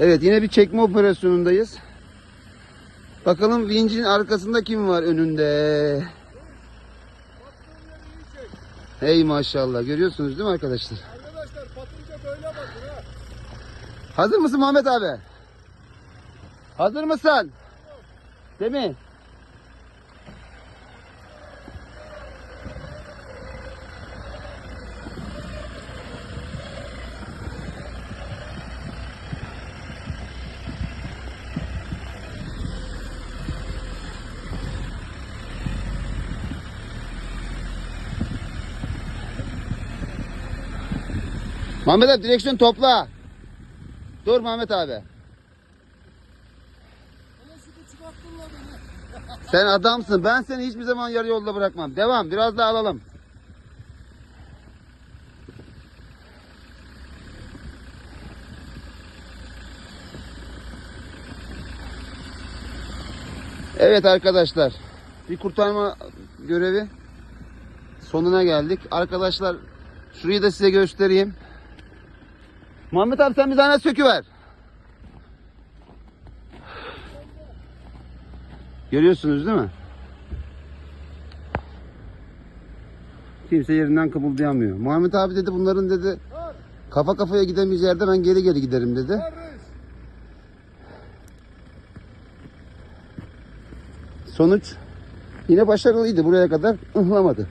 Evet yine bir çekme operasyonundayız. Bakalım vincin arkasında kim var önünde? Hey maşallah görüyorsunuz değil mi arkadaşlar? Arkadaşlar patınca böyle bakın ha. Hazır mısın Muhammed abi? Hazır mısın? Değil mi? Muhammed abi direksiyon topla. Dur Muhammed abi. Sen adamsın. Ben seni hiçbir zaman yarı yolda bırakmam. Devam. Biraz daha alalım. Evet arkadaşlar. Bir kurtarma görevi sonuna geldik. Arkadaşlar şurayı da size göstereyim. Muhammed abi sen bir tane söküver. Görüyorsunuz değil mi? Kimse yerinden kımıldayamıyor. Muhammed abi dedi bunların dedi kafa kafaya gidemeyeceği yerde ben geri geri giderim dedi. Sonuç yine başarılıydı buraya kadar ıhlamadı.